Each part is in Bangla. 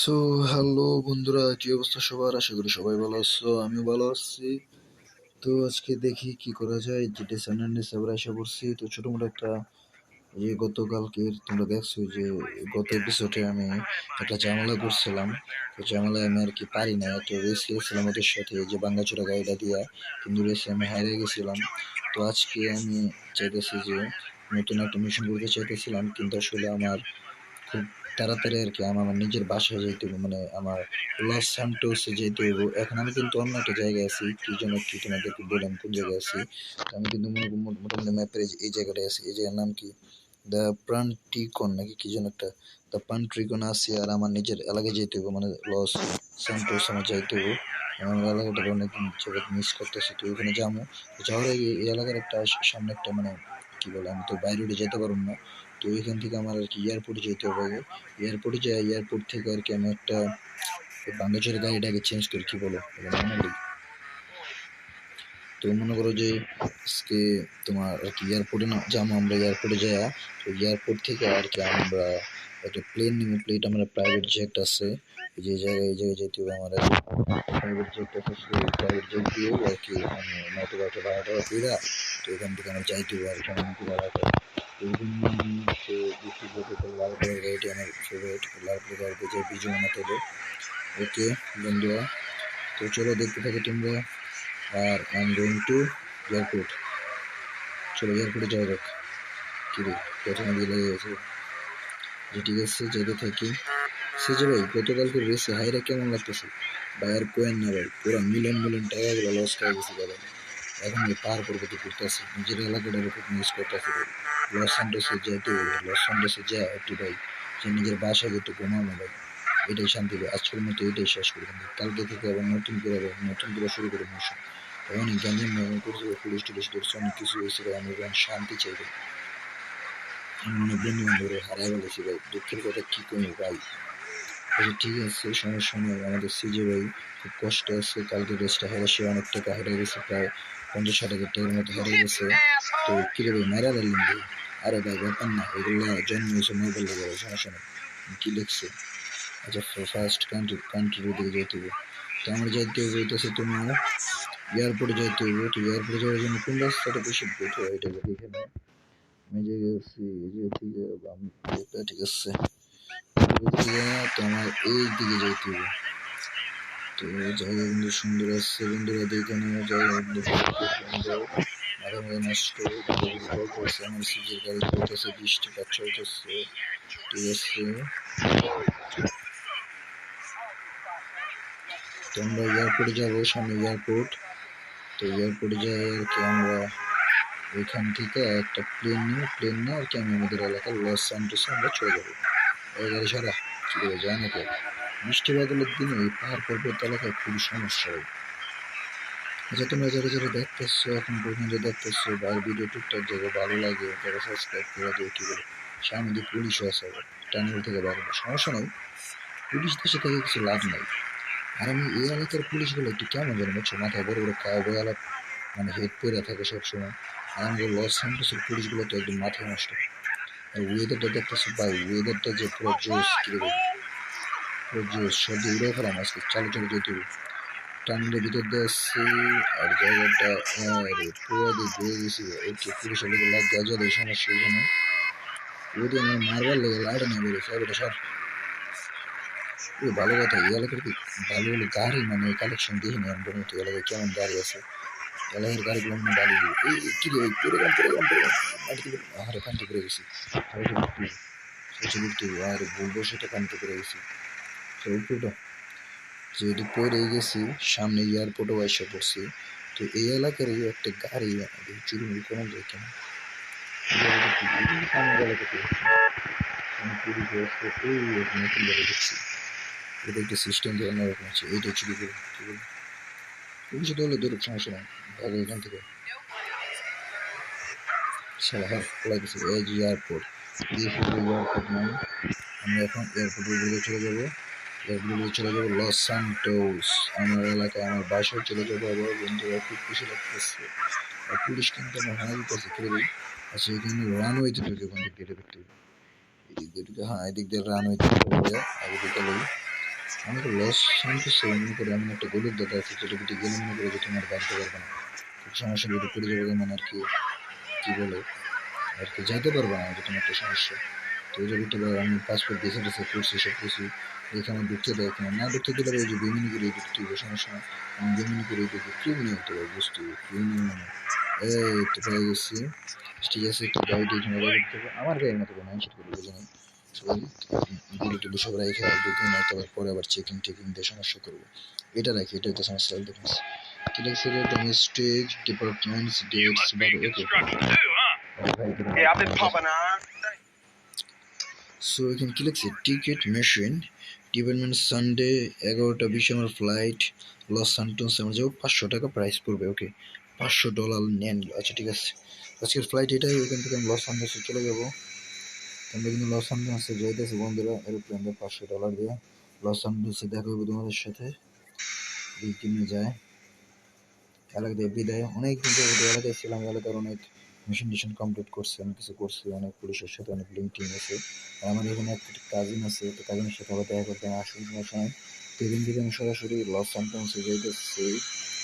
সো, হ্যালো বন্ধুরা, কি অবস্থা সবার? আশা করি সবাই ভালো আছো, আমিও ভালো আছি। তো আজকে দেখি কি করা যায়, যেটা স্যান্ডার্ডে সাবার আশা করছি। তো ছোটো মোটো একটা যে গতকালকের তোমরা দেখছ যে, গত এপিসোডে আমি একটা ঝামেলা করছিলাম। তো ঝামেলায় আমি আর কি পারি না তো রেস গেছিলাম ওদের সাথে যে বাঙ্গাচোরা গাড়িটা দিয়া। কিন্তু রেসে আমি হারিয়ে গেছিলাম। তো আজকে আমি চাইতেছি যে, নতুন একটা মিশন করতে চাইতেছিলাম, কিন্তু আসলে আমার খুব তাড়াতাড়ি আর কি আমার আমার নিজের বাসায় যেতে হবে মানে আমার লস স্যান্টোসে যেতে হবে এখন আমি কিন্তু অন্য একটা জায়গায় আছি, কি জন্য কি তোমাদেরকে বললাম, কোন জায়গায় আছি? আমি কিন্তু মোটামুটি ম্যাপের এই জায়গাটায় আছি, এই জায়গার নাম কি? দ্য প্রান্টিকন নাকি কি যেন একটা দ্য প্রান্টিকন আছি আর আমার নিজের এলাকায় যেতে হবে মানে লস স্যান্টোস আমার যাইতে হবে আমার এলাকাটা অনেক জায়গায় মিস করতেছি, তো ওখানে যাব। যাওয়ার আগে এই এলাকার একটা সামনে একটা মানে কি বলে, আমি তো বাইরে যেতে পারব না। তো এখান থেকে আমার আর কি এয়ারপোর্টে যেতে হবে এয়ারপোর্টে যাই এয়ারপোর্ট থেকে আর কি আমি একটা বাঙ্গাচোরের গাড়িটাকে চেঞ্জ করি, কি বলো? তো মনে করো যে আজকে তোমার আর কি এয়ারপোর্টে না যাব আমরা এয়ারপোর্টে যাই তো এয়ারপোর্ট থেকে আর কি আমরা একটা প্লেন নিব। প্লেট আমরা প্রাইভেট জেট আছে। যে জায়গায়, এই জায়গায় যেতে হবে আমার প্রাইভেট জেট আছে সেই প্রাইভেট জেট দিয়ে আর কি আমি নয়তো একটা ভাড়া টাড়া তো এখান থেকে আমরা যাইতে হবে আর কি ফেভারিট লাল কালার গাড়িতে যে বিজয় বানাতে হবে ওকে, বন্ধুরা, তো চলো দেখতে থাকো তোমরা। আর I am going to airport চলো এয়ারপোর্টে যাওয়া যাক। কিরে প্রথমে দিয়ে লেগে গেছে। যে ঠিক আছে, যেতে থাকি। যে ভাই, গতকালকে রেসে হাইরা কেমন লাগতেছে? ভাই আর কোয়েন না ভাই, পুরো মিলিয়ন মিলিয়ন টাকাগুলো লস হয়ে গেছে দাদা এখন পার করব তো করতেছি নিজের এলাকাটার উপর মিস করতেছি ভাই। লস অ্যান্ডোসে হবে লস অ্যান্ডোসে যা একটু ভাই, যে নিজের বাসায় যেতে ঘুমানো ভাই, এটাই শান্তি ভাই। আজকের মতো এটাই শেষ করে দেবো কালকে থেকে আবার নতুন করে আবার নতুন করে শুরু করে মিশন অনেক জ্ঞানী মনে করছে পুলিশ টুলিশ ধরছে, অনেক কিছু হয়েছে ভাই, আমি এখন শান্তি চাই ভাই। আমি অনেক বন্ধু হারাই ভাই, দুঃখের কথা কি করি ভাই? আচ্ছা ঠিক আছে, সমস্যা নেই, আমাদের সিজে ভাই খুব কষ্ট আছে, কালকে রেসটা হেরে সে অনেক টাকা হেরে গেছে প্রায় পঞ্চাশ ষাট হাজার টাকার মতো হেরে গেছে। তো কিরে ভাই মেরা দিলেন ভাই আরে ভাই ব্যাপার না এগুলো জন্ম হয়েছে মোবাইল লেগে সমস্যা নেই কি লিখছে? আচ্ছা ফার্স্ট কান্ট্রি কান্ট্রির দিকে যেতে হবে। তো আমরা যাইতে হবে হইতেছে তোমার এয়ারপোর্টে যাইতে হবে। তো এয়ারপোর্টে যাওয়ার জন্য কোন রাস্তাটা বেশি বেটার হয়? এটা দেখে না আমি যে গেছি এই যে বাম দিকে ঠিক আছে। তো আমার এই দিকে যাইতে হবে। তো কিন্তু সুন্দর আছে বন্ধুরা, দেখে মাঝে নষ্ট চলতেছে। আছে। তো আমরা এয়ারপোর্টে যাব, সামনে এয়ারপোর্ট। তো এয়ারপোর্টে যাই আর কি, আমরা ওইখান থেকে একটা প্লেন নিয়ে প্লেন নিয়ে আর কি আমি আমাদের এলাকার লস আমরা চলে যাব। এই গাড়ি সারা কী যায় বৃষ্টি বাদলের দিনে এই পাহাড় পর্বত এলাকায় খুবই সমস্যা হয়। আচ্ছা তোমরা যারা যারা দেখতেছো, এখন পর্যন্ত দেখতেছো বা ভিডিও টুকটাক জায়গায় ভালো লাগে, যারা সাবস্ক্রাইব করে দিয়ে কী বলে, সামনে দিয়ে পুলিশও আছে টানেল থেকে ভালো সমস্যা নাই পুলিশ দেশে থেকে কিছু লাভ নাই। আর আমি এই এলাকার পুলিশগুলো একটু কেমন জানি বুঝছ? মাথায় বড় বড় কাউ বয়ালা মানে হেড পরে থাকে সবসময়। আর আমাদের লস স্যান্টোসের পুলিশগুলো তো একদম মাথায় নষ্ট। আর ওয়েদারটা দেখতেছো, ভাই ওয়েদারটা যে পুরো জোস কীরকম পুরো দিয়ে উড়ে ফেলাম আজকে চালু চালু যেতে টান্ডের ভিতর দিয়ে আসছি, আর জায়গাটা আরে পুরো দিয়ে ঘুরে গেছি ওকে পুলিশের লেগে লাগ দেওয়া যায় সমস্যা এখানে ওদি আমার মারবার লেগে লাইটে না বেরোছে এবারে সর ও ভালো কথা, এই এলাকার কি? ভালো ভালো গাড়ি মানে কালেকশন দেখিনি আমি বলুন তো এলাকায় কেমন গাড়ি আছে। এলাকার গাড়িগুলো মানে ভালো এই এই কি রে পড়ে গেলাম পড়ে গেলাম পড়ে? গেলাম আর কান্তি করে গেছি। আর এটা আর বলব সেটা কান্তি করে গেছি। তো যেহেতু পড়ে গেছি, সামনে এয়ারপোর্টও এসে পড়ছি, তো এই এলাকার একটা গাড়ি চুরি কোনো যায় কেন? সিস্টেম চুরি করে থেকে। হ্যাঁ এয়ারপোর্ট এয়ারপোর্ট নয় আমরা এখন এয়ারপোর্টের দিকে চলে যাব। এয়ারপোর্টে চলে যাব লস সান্টোস। আমার এলাকায় আমার বাসায় চলে যাব আবার বন্ধুরা, খুব খুশি লাগতেছে। আর পুলিশ কিন্তু আমার হানা দিতেছে ফিরে দিই আচ্ছা এখানে রানওয়েতে ঢুকে ওখান থেকে দেখতে হবে এদিক দিয়ে হ্যাঁ এদিক দিয়ে রানওয়েতে ঢুকে আর এদিকে লই আমাকে লস শান্তিছে মনে করে এমন একটা গলুর দাদা আছে, যেটা বিটি গেলে মনে করে যে তোমার বাড়তে পারবে না। খুব সমস্যা বিটি পড়ে যাবে মানে আর কি কি বলে? আর কি যাইতে পারবে না এটা তোমার একটা সমস্যা। তো যে বিটি আমি পাসপোর্ট গেছে টেসে করছি সব কিছু। দেখে আমার ঢুকতে দেয় কিনা না ঢুকতে দিলে ওই যে বেমিনি করে ঢুকতে হবে সমস্যা না আমি বেমিনি করে ঢুকি ক্রিমিনি হতে পারে বুঝতে হবে ক্রিমিনি মানে এই তো পেয়ে গেছি। ঠিক আছে একটু গাড়ি দিয়ে এখানে রাখতে হবে আমার গাড়ির মতো মানুষের করে বুঝে নেই গুলো টুলো সব রেখে ঢুকে না তারপর পরে আবার চেকিং টেকিং দিয়ে সমস্যা করব। এটা রাখি এটা হচ্ছে আমার স্টাইল ডিফেন্স ঠিক আছে domestic departments dates okay I've been popping on. So এখানে কি লিখছে টিকিট মেশিন ডিপার্টমেন্ট সানডে এগারোটা, বিশে আমার ফ্লাইট লস সান্টন্স আমার যাব, পাঁচশো টাকা প্রাইস পড়বে ওকে পাঁচশো ডলার নেন। আচ্ছা ঠিক আছে। আজকের ফ্লাইট এটাই ওখান থেকে আমি লস সান্টন্সে চলে যাব। আমরা কিন্তু লস সান্টন্সে যাইতেছি, বন্ধুরা এরোপ্লেন দিয়ে পাঁচশো ডলার দিয়ে। লস সান্টন্সে দেখা হবে তোমাদের সাথে। দুই তিনে যায়। এলাকা দিয়ে বিদায়। অনেক ধরে এলাকায় ছিলাম, এলাকার অনেক মিশন টিশন কমপ্লিট করছি, অনেক কিছু করছি, অনেক পুলিশের সাথে অনেক লিঙ্ক আছে। আমার এখানে একটা কাজিন আছে, তো কাজিনের সাথে আবার দেখা করতে আসুন কোনো সময়। তো এদিন থেকে আমি সরাসরি লস সান্টন্সে যাইতেছি।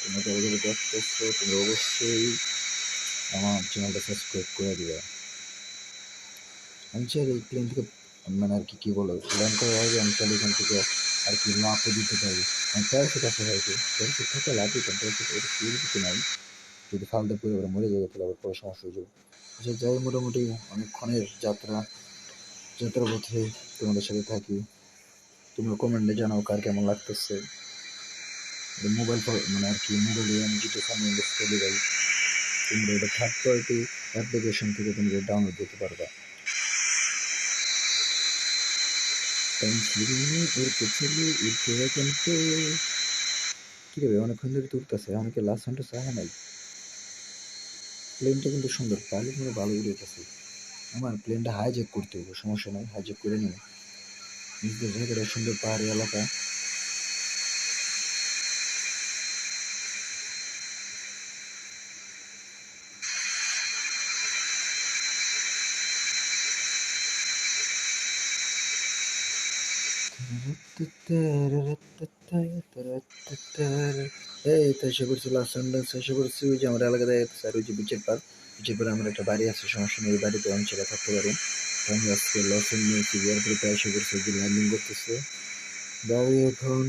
তোমরা যারা যারা দেখতেছো, তোমরা অবশ্যই আমার চ্যানেলটা সাবস্ক্রাইব করে দিবে। আমি চাই প্লেন থেকে মানে আর কি, কী বলে ল্যান্ড করার আগে আমি চাইলে এখান থেকে আর কি লাভও দিতে পারি। আমি প্যারাসুট আছে হয়তো প্যারাসুট থাকে লাভ দিতাম প্যারাসুট ওটা ফিরে দিতে নাই। যদি ফালতে পরে আবার মরে যাবে, তাহলে আবার পরে সমস্যা হয়ে যাবে। আচ্ছা যাই মোটামুটি অনেকক্ষণের যাত্রা যাত্রা পথে তোমাদের সাথে থাকি। তোমরা কমেন্টে জানাও কার কেমন লাগতেছে। মোবাইল মানে আর কি মোবাইলে আমি যেটা সামনে করে যাই। তোমরা এটা থার্ড পার্টি অ্যাপ্লিকেশন থেকে তোমরা ডাউনলোড দিতে পারবে। কেরা কিন্তু রে অনেকক্ষণ ধরে তুলতেছে অনেকে লাস্ট ঘণ্টা চায় নাই। প্লেনটা কিন্তু সুন্দর। পাইলট মানে ভালো উড়েছে আমার প্লেনটা হাইজ্যাক করতে হবে, সমস্যা নয় হাইজ্যাক করে নিন নিজেদের জায়গাটা সুন্দর পাহাড়ি এলাকা। এই এসে পড়ছি লাস্ট সেন্টেন্স এসে পড়ছি ওই যে আমার এলাকা দেখা যাচ্ছে ওই যে বিচের পার বিচের পারে আমার একটা বাড়ি আছে, সমস্যা নেই বাড়িতে আমি ছেলে থাকতে পারি। আমি আজকে লসেন নিয়েছি এয়ারপোর্টে এসে পড়ছি যে ল্যান্ডিং করতেছে। গাড়ি এখন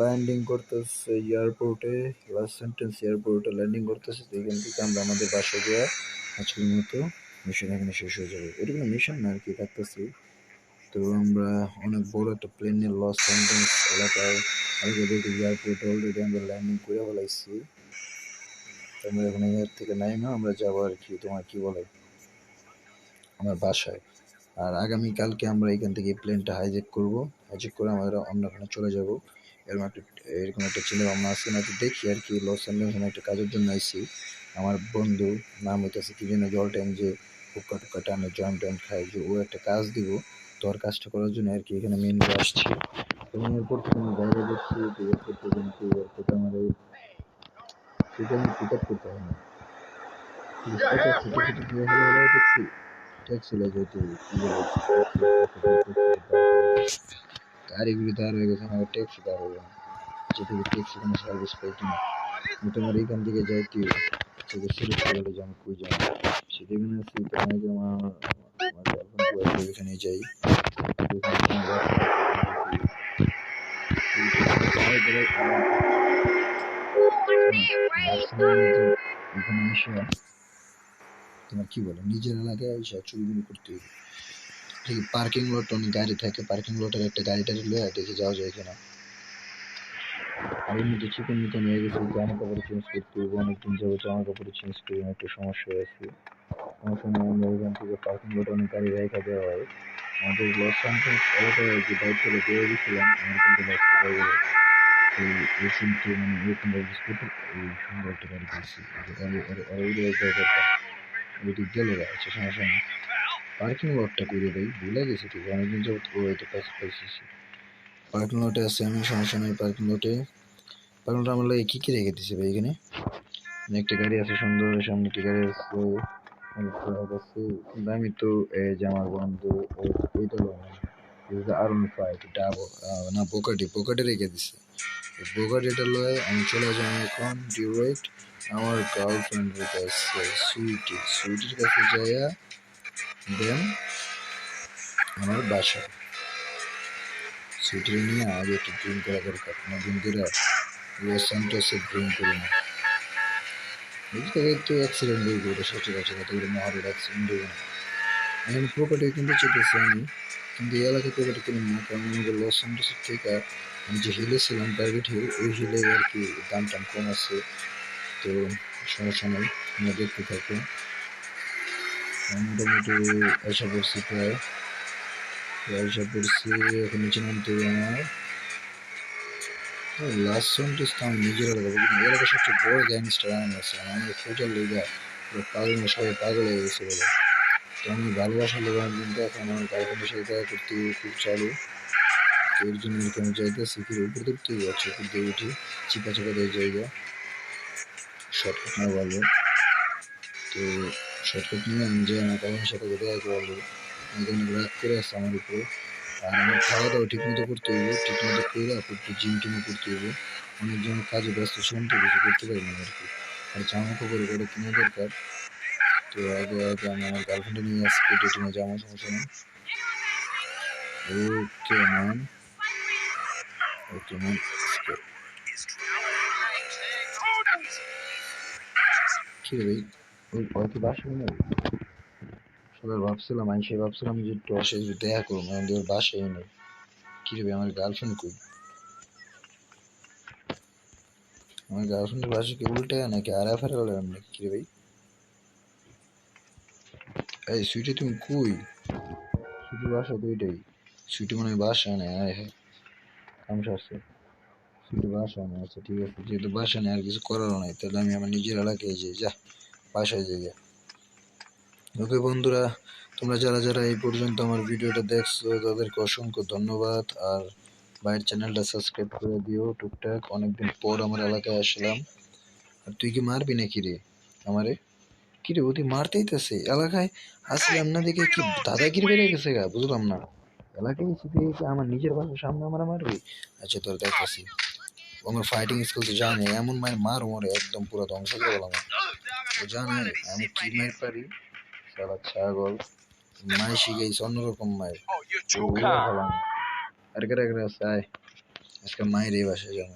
ল্যান্ডিং করতেছে এয়ারপোর্টে লাস্ট সেন্টেন্স এয়ারপোর্টে ল্যান্ডিং করতেছে, তো এখান থেকে আমরা আমাদের বাসা যাওয়া আজকের মতো মিশন এখানে শেষ হয়ে যাবে। এটা কোনো মিশন না আর কি, থাকতেছি। তো আমরা অনেক বড় একটা প্লেন প্লেনের লস সেন্টেন্স এলাকায় আগে এয়ারপোর্ট অলরেডি আমরা ল্যান্ডিং করে ফেলাইছি। আমরা এখন এয়ার থেকে নাই না, আমরা যাব আর কি। তোমার কি বলে? আমার বাসায়। আর আগামী কালকে আমরা এখান থেকে প্লেনটা হাইজেক করব। হাইজেক করে আমরা অন্য অন্যখানে চলে যাব। এরকম একটা এরকম একটা ছেলে ভাবনা আছে না দেখি আর কি লস অ্যাঞ্জেলস একটা কাজের জন্য আইছি। আমার বন্ধু, নাম হইতেছে কি যেন জল টাইম যে হুক্কা টুক্কা টানে জয়েন্ট টয়েন্ট খায় যে ও একটা কাজ দিব। তো কাজটা করার জন্য আর কি এখানে মেন আসছি। এবং এরপর আমি বাইরে তো এরপর কিন্তু এরপর আমার এই আমি পিক আপ করতে হয় না। এটা দেখছি ট্যাক্সি লাগে গাড়িগুলি দাঁড় হয়ে গেছে, আমার ট্যাক্সি দাঁড় হয়ে ট্যাক্সি সার্ভিস না তোমার থেকে এখানে যাই। তোমার কি বলে নিজের এলাকায় এসে চুরিগুলি করতে হবে ঠিক পার্কিং লট অনেক গাড়ি থাকে পার্কিং লটের একটা গাড়ি টাড়ি লয়ে দেখে যাওয়া যায় কিনা আর এমনিতে চিকেন মিকেন হয়ে গেছে জামা কাপড় চেঞ্জ করতে হবে অনেকদিন যাব জামা কাপড় চেঞ্জ করি একটা সমস্যা হয়েছে সমস্যা নেই আমরা এখান থেকে পার্কিং লট অনেক গাড়ি রেখা দেওয়া হয়। আমাদের লস অ্যাঞ্জেলস এলাকায় যে বাইক চলে দিয়ে গেছিলাম আমার কিন্তু লস করে এই এই সিনটি মানে এরকম বিস্কুট এই সুন্দর একটা গাড়ি পেয়েছি ওইটি গেলে আছে সমস্যা নেই পার্কিং লটটা করে দেয় ভুলে গেছি ঠিক, অনেকদিন যাবত ও হয়তো পাশে পাইছি। পার্কিং লটে আছে আমি সমস্যা নেই পার্কিং লটে পার্কিং লটে আমার লাগে কী কী রেখে দিছে ভাই এখানে? একটা গাড়ি আছে সুন্দর, সামনে একটি গাড়ি আছে আছে। আমি তো এই যে আমার বন্ধু এইটা লোক ইজ আর ওয়ান ফাইভ এটা আহ, না পোকাটি পোকাটে রেখে দিছে। পোকাটিটা লয় আমি চলে যাই এখন ডিরেক্ট আমার গার্লফ্রেন্ডের কাছে সুইটি। সুইটির কাছে যাইয়া দেন আমার বাসা। সুইটির নিয়ে আগে একটু ড্রিঙ্ক করা দরকার। নতুন করে লস স্যান্টোসে ড্রিঙ্ক করি না। বুঝতে তো অ্যাক্সিডেন্ট হয়ে গেলো সত্যি কথা কথা বলে মহারের অ্যাক্সিডেন্ট হয়ে গেলো। এখন প্রপার্টি কিন্তু চেপেছি আমি কিন্তু এই এলাকায় প্রপার্টি কিনি না, কারণ আমাদের লস স্যান্টোসের থেকে আমি যে হিলে ছিলাম প্রাইভেট হিল ওই হিলে আর কি দাম টাম কম আছে। তো সমস্যা নেই, আমরা দেখতে থাকব। মোটামুটি আশা করছি প্রায় আশা এখন লাস্ট আমি নিজের এলাকা সবচেয়ে বড় গ্যাংস্টার আমি আছে। আমাদের ফিউচার লিগা পাগল সবাই পাগল হয়ে গেছে বলে। তো আমি ভালোবাসার লেগে কিন্তু এখন আমার গার্লফ্রেন্ডের সাথে দেখা করতে খুব চালু। তো এর জন্য আমি যাইতেছি কি থেকে যাচ্ছে, উপর দিয়ে উঠি, চিপা চাপা দিয়ে জায়গা। শর্টকাট না ভালো। তো শর্টকাট নিয়ে আমি যাই, আমার কারণের সাথে দেখা করব। এখানে রাগ করে আসছে আমার উপরে। আর আমার খাওয়া দাওয়া ঠিক মতো করতে হইব ঠিক মতো করে একটু জিম টিমও করতে হইব অনেকজন কাজে ব্যস্ত শুনতে কিছু করতে পারি না আর কি। আর জামা কাপড় করে কিনে দরকার। তো আগে আগে আমি আমার গার্লফ্রেন্ডে নিয়ে আসছি ডেটিংয়ে জামা, সমস্যা নেই। ওকে, ম্যাম। ওকে, ম্যাম কি রে ভাই ওই ওই কি বাসা নেই। সবাই ভাবছিলাম, আমি সে ভাবছিলাম যে একটু আসে একটু দেখা করব আমি ওর বাসায় নেই ভাই আমার গার্লফ্রেন্ড কই? আমার গার্লফ্রেন্ডের বাসা কি উল্টে নাকি? এফ আর নাকি কি ভাই? এই সুইটি তুমি কই? সুইটির বাসা তো এটাই সুইটি মনে বাসা নেই, আয় হ্যাঁ। কাম সারছে। সুইটি বাসা নেই আচ্ছা ঠিক আছে। যেহেতু বাসা নেই, আর কিছু করারও নাই, তাহলে আমি আমার নিজের এলাকায় যাই, যা, বাসায় যাই ওকে বন্ধুরা, তোমরা যারা যারা এই পর্যন্ত আমার ভিডিওটা দেখছ, তাদেরকে অসংখ্য ধন্যবাদ। আর ভাইয়ের চ্যানেলটা সাবস্ক্রাইব করে দিও টুকটাক। অনেকদিন পর আমার এলাকায় আসলাম। আর তুই কি মারবি নাকি রে আমারে? কি রে ওদি মারতেইতেছে এলাকায় আসলাম না দেখে কি দাদা দাদাগিরি বেড়ে গেছে গা, বুঝলাম না। এলাকায় এসে আমার নিজের বাসার সামনে আমার মারবি? আচ্ছা তোর দেখতেছি। আমার ফাইটিং স্কিল তো জানে, এমন মায়ের মার মরে একদম পুরো ধ্বংস করে গেলাম জানে, আমি কি মার পারি? সারা ছাগল মায়ের শিখেছি অন্যরকম মায়ের। Oh। আর কে রে আছে? আয়। আজকে মায়ের এই বাসায় যাব।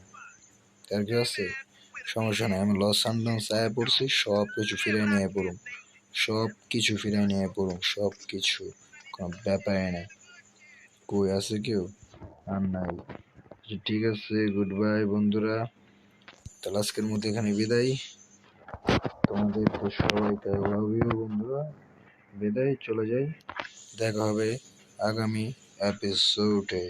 তার কি আছে সমস্যা নাই। আমি লস সানডাউন্স আয় পড়ছি সব কিছু ফিরে নিয়ে পড়ুম। সব কিছু ফিরে নিয়ে পড়ুম। সব কিছু কোনো ব্যাপারে না কই আছে কেউ? আর নাই। আচ্ছা, ঠিক আছে গুড বাই বন্ধুরা। তাহলে আজকের মধ্যে এখানে বিদায়। তোমাদেরকে সবাইকে লাভ ইউ বন্ধুরা। বিদায় চলে যাই। দেখা হবে আগামী এপিসোডে